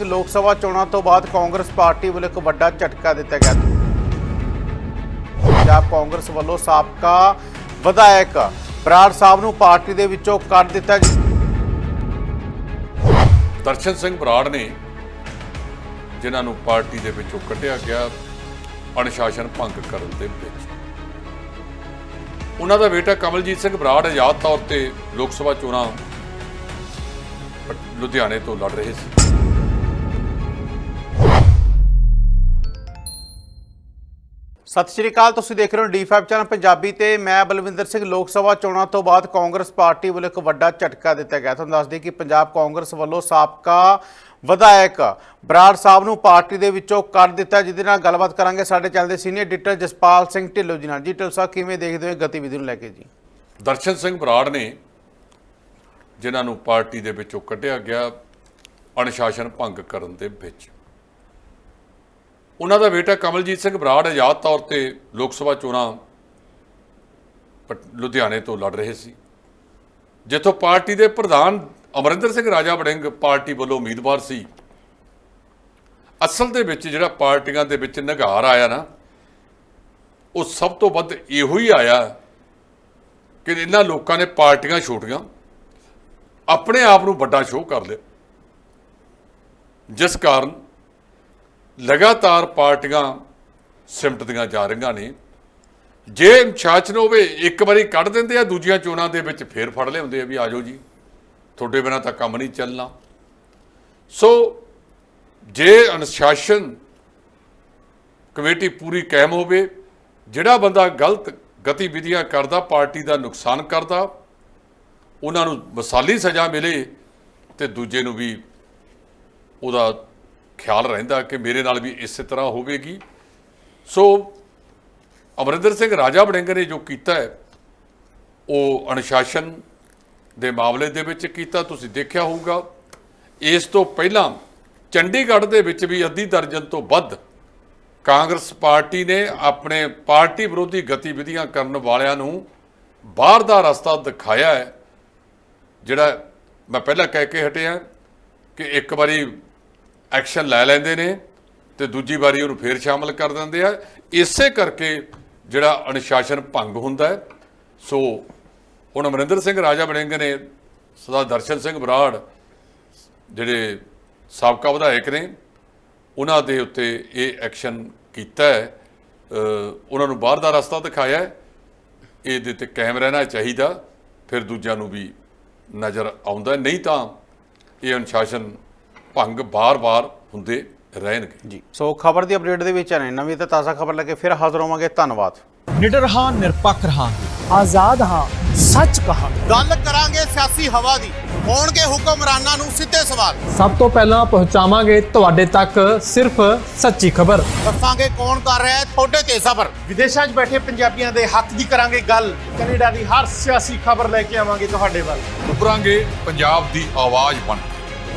ਲੋਕ ਸਭਾ ਚੋਣਾਂ ਤੋਂ ਬਾਅਦ ਕਾਂਗਰਸ ਪਾਰਟੀ ਵੱਲੋਂ ਇੱਕ ਵੱਡਾ ਝਟਕਾ ਦਿੱਤਾ ਗਿਆ। ਪੰਜਾਬ ਕਾਂਗਰਸ ਵੱਲੋਂ ਸਾਬਕਾ ਵਿਧਾਇਕ ਬਰਾੜ ਸਾਹਿਬ ਨੂੰ ਪਾਰਟੀ ਦੇ ਵਿੱਚੋਂ ਕੱਢ ਦਿੱਤਾ ਗਿਆ। ਦਰਸ਼ਨ ਸਿੰਘ ਬਰਾੜ ਨੇ ਜਿਨ੍ਹਾਂ ਨੂੰ ਪਾਰਟੀ ਦੇ ਵਿੱਚੋਂ ਕੱਢਿਆ ਗਿਆ, ਅਨੁਸ਼ਾਸਨ ਭੰਗ ਕਰਨ ਦੇ ਵਿੱਚ। ਉਹਨਾਂ ਦਾ ਬੇਟਾ ਕਮਲਜੀਤ ਸਿੰਘ ਬਰਾੜ ਆਜ਼ਾਦ ਤੌਰ ਤੇ ਲੋਕ ਸਭਾ ਚੋਣਾਂ ਲੁਧਿਆਣੇ ਤੋਂ ਲੜ ਰਹੇ ਸੀ। ਸਤਿ ਸ਼੍ਰੀ ਅਕਾਲ, ਤੁਸੀਂ ਦੇਖ ਰਹੇ ਹੋ ਡੀ5 ਚੈਨਲ ਪੰਜਾਬੀ ਤੇ ਮੈਂ ਬਲਵਿੰਦਰ ਸਿੰਘ ਲੋਕ ਸਭਾ ਚੋਣਾਂ ਤੋਂ ਬਾਅਦ ਕਾਂਗਰਸ ਪਾਰਟੀ ਵੱਲੋਂ ਇੱਕ ਵੱਡਾ ਝਟਕਾ ਦਿੱਤਾ ਗਿਆ। ਤੁਹਾਨੂੰ ਦੱਸ ਦਈਏ ਕਿ ਪੰਜਾਬ ਕਾਂਗਰਸ ਵੱਲੋਂ ਸਾਬਕਾ ਵਿਧਾਇਕ ਬਰਾੜ ਸਾਹਿਬ ਨੂੰ ਪਾਰਟੀ ਦੇ ਵਿੱਚੋਂ ਕੱਢ ਦਿੱਤਾ। ਜਿਹਦੇ ਨਾਲ ਗੱਲਬਾਤ ਕਰਾਂਗੇ ਸਾਡੇ ਚੈਨਲ ਦੇ ਸੀਨੀਅਰ ਐਡੀਟਰ ਜਸਪਾਲ ਸਿੰਘ ਢਿੱਲੋਂ ਜੀ ਨਾਲ। ਜੀ ਢਿੱਲੋਂ ਸਾਹਿਬ, ਕਿਵੇਂ ਦੇਖਦੇ ਹੋ ਇਹ ਗਤੀਵਿਧੀ ਨੂੰ ਲੈ ਕੇ ਜੀ? ਦਰਸ਼ਨ ਸਿੰਘ ਬਰਾੜ ਨੇ ਜਿਨ੍ਹਾਂ ਨੂੰ ਪਾਰਟੀ ਦੇ ਵਿੱਚੋਂ ਕੱਢਿਆ ਗਿਆ, ਅਨੁਸ਼ਾਸਨ ਭੰਗ ਕਰਨ ਦੇ ਵਿੱਚ। ਉਹਨਾਂ ਦਾ ਬੇਟਾ ਕਮਲਜੀਤ ਸਿੰਘ ਬਰਾੜ ਆਜ਼ਾਦ ਤੌਰ ਤੇ ਲੋਕ ਸਭਾ ਚੋਣਾਂ ਪ- ਲੁਧਿਆਣੇ ਤੋਂ ਲੜ ਰਹੇ ਸੀ। ਜਿੱਥੋਂ ਪਾਰਟੀ ਦੇ ਪ੍ਰਧਾਨ ਅਮਰਿੰਦਰ ਸਿੰਘ ਰਾਜਾ ਵੜਿੰਗ ਪਾਰਟੀ ਵੱਲੋਂ ਉਮੀਦਵਾਰ ਸੀ, ਅਸਲ ਦੇ ਵਿੱਚ ਜਿਹੜਾ ਪਾਰਟੀਆਂ ਦੇ ਵਿੱਚ ਨਿਗਾਰ ਆਇਆ ਨਾ, ਉਹ ਸਭ ਤੋਂ ਵੱਧ ਇਹੋ ਹੀ ਆਇਆ ਕਿ ਇਹਨਾਂ ਲੋਕਾਂ ਨੇ ਪਾਰਟੀਆਂ ਛੋਟੀਆਂ, ਆਪਣੇ ਆਪ ਨੂੰ ਵੱਡਾ ਸ਼ੋਅ ਕਰ ਲਿਆ। ਜਿਸ ਕਾਰਨ ਲਗਾਤਾਰ ਪਾਰਟੀਆਂ ਸਿਮਟਦੀਆਂ ਜਾ ਰਹੀਆਂ ਨੇ। ਜੇ ਸ਼ਾਸਨ ਹੋਵੇ, ਇੱਕ ਵਾਰੀ ਕੱਢ ਦਿੰਦੇ ਆ, ਦੂਜੀਆਂ ਚੋਣਾਂ ਦੇ ਵਿੱਚ ਫੇਰ ਫੜ ਲਿਆਉਂਦੇ ਆ ਵੀ ਆਜੋ ਜੀ। ਤੁਹਾਡੇ ਬਿਨਾਂ ਤਾਂ ਕੰਮ ਨਹੀਂ ਚੱਲਣਾ। ਸੋ ਜੇ ਅਨੁਸ਼ਾਸਨ ਕਮੇਟੀ ਪੂਰੀ ਕਾਇਮ ਹੋਵੇ, ਜਿਹੜਾ ਬੰਦਾ ਗਲਤ ਗਤੀਵਿਧੀਆਂ ਕਰਦਾ, ਪਾਰਟੀ ਦਾ ਨੁਕਸਾਨ ਕਰਦਾ, ਉਹਨਾਂ ਨੂੰ ਮਸਾਲੀ ਸਜ਼ਾ ਮਿਲੇ ਤੇ ਦੂਜੇ ਨੂੰ ਵੀ ਉਹਦਾ ਖਿਆਲ ਰਹਿੰਦਾ ਕਿ ਮੇਰੇ ਨਾਲ ਵੀ ਇਸੇ ਤਰ੍ਹਾਂ ਹੋਵੇਗੀ। ਸੋ ਅਮਰਿੰਦਰ ਸਿੰਘ ਰਾਜਾ ਵੜਿੰਗ ਨੇ ਜੋ ਕੀਤਾ ਹੈ, ਉਹ ਅਨੁਸ਼ਾਸਨ ਦੇ ਮਾਮਲੇ ਦੇ ਵਿੱਚ ਕੀਤਾ, ਤੁਸੀਂ ਦੇਖਿਆ ਹੋਊਗਾ। ਇਸ ਤੋਂ ਪਹਿਲਾਂ ਚੰਡੀਗੜ੍ਹ ਦੇ ਵਿੱਚ ਵੀ ਅੱਧੀ ਦਰਜਨ ਤੋਂ ਵੱਧ ਕਾਂਗਰਸ ਪਾਰਟੀ ਨੇ ਆਪਣੇ ਪਾਰਟੀ ਵਿਰੋਧੀ ਗਤੀਵਿਧੀਆਂ ਕਰਨ ਵਾਲਿਆਂ ਨੂੰ ਬਾਹਰ ਦਾ ਰਸਤਾ ਦਿਖਾਇਆ ਹੈ, ਜਿਹੜਾ ਮੈਂ ਪਹਿਲਾਂ ਕਹਿ ਕੇ ਹਟਿਆ ਕਿ ਇੱਕ ਵਾਰੀ ਐਕਸ਼ਨ ਲੈ ਲੈਂਦੇ ਨੇ ਤੇ ਦੂਜੀ ਵਾਰੀ ਉਹਨੂੰ ਫੇਰ ਸ਼ਾਮਲ ਕਰ ਦਿੰਦੇ ਆ। ਇਸੇ ਕਰਕੇ ਜਿਹੜਾ ਅਨੁਸ਼ਾਸਨ ਭੰਗ ਹੁੰਦਾ ਹੈ, ਸੋ ਹੁਣ ਅਮਰਿੰਦਰ ਸਿੰਘ ਰਾਜਾ ਵੜਿੰਗ ਨੇ ਸਦਾ ਦਰਸ਼ਨ ਸਿੰਘ ਬਰਾੜ, ਜਿਹੜੇ ਸਾਬਕਾ ਵਿਧਾਇਕ ਨੇ, ਉਹਨਾਂ ਦੇ ਉੱਤੇ ਇਹ ਐਕਸ਼ਨ ਕੀਤਾ ਹੈ। ਉਹਨਾਂ ਨੂੰ ਬਾਹਰ ਦਾ ਰਸਤਾ ਦਿਖਾਇਆ ਹੈ। ਇਹਦੇ ਤੇ ਕਾਇਮ ਰਹਿਣਾ ਚਾਹੀਦਾ, ਫਿਰ ਦੂਜਿਆਂ ਨੂੰ ਵੀ ਨਜ਼ਰ ਆਉਂਦਾ ਨਹੀਂ ਤਾਂ ਇਹ ਅਨੁਸ਼ਾਸਨ ਭੰਗ ਬਾਰ-ਬਾਰ ਹੁੰਦੇ ਰਹਿਣਗੇ। ਜੀ ਸੋ ਖਬਰ ਦੀ ਅਪਡੇਟ ਦੇ ਵਿੱਚ ਆਨੇ ਨਵੀਂ ਤੇ ਤਾਜ਼ਾ ਖਬਰ ਲੈ ਕੇ ਫਿਰ ਹਾਜ਼ਰ ਹੋਵਾਂਗੇ। ਧੰਨਵਾਦ। ਨਿਡਰ ਹਾਂ ਨਿਰਪੱਖ ਰਹਾਂਗੇ। ਆਜ਼ਾਦ ਹਾਂ ਸੱਚ ਕਹਾਂ ਗੱਲ ਕਰਾਂਗੇ ਸਿਆਸੀ ਹਵਾ ਦੀ। ਹੋਣਗੇ ਹੁਕਮਰਾਨਾਂ ਨੂੰ ਸਿੱਧੇ ਸਵਾਲ। ਸਭ ਤੋਂ ਪਹਿਲਾਂ ਪਹੁੰਚਾਵਾਂਗੇ ਤੁਹਾਡੇ ਤੱਕ ਸਿਰਫ ਸੱਚੀ ਖਬਰ। ਦੱਸਾਂਗੇ ਕੌਣ ਕਰ ਰਿਹਾ ਹੈ ਤੁਹਾਡੇ ਤੇ ਸਬਰ। ਵਿਦੇਸ਼ਾਂ 'ਚ ਬੈਠੇ ਪੰਜਾਬੀਆਂ ਦੇ ਹੱਕ ਦੀ ਕਰਾਂਗੇ ਗੱਲ। ਕੈਨੇਡਾ ਦੀ ਹਰ ਸਿਆਸੀ ਖਬਰ ਲੈ ਕੇ ਆਵਾਂਗੇ ਤੁਹਾਡੇ ਵੱਲ। ਉੱਭਰਾਂਗੇ ਪੰਜਾਬ ਦੀ ਆਵਾਜ਼ ਬਣ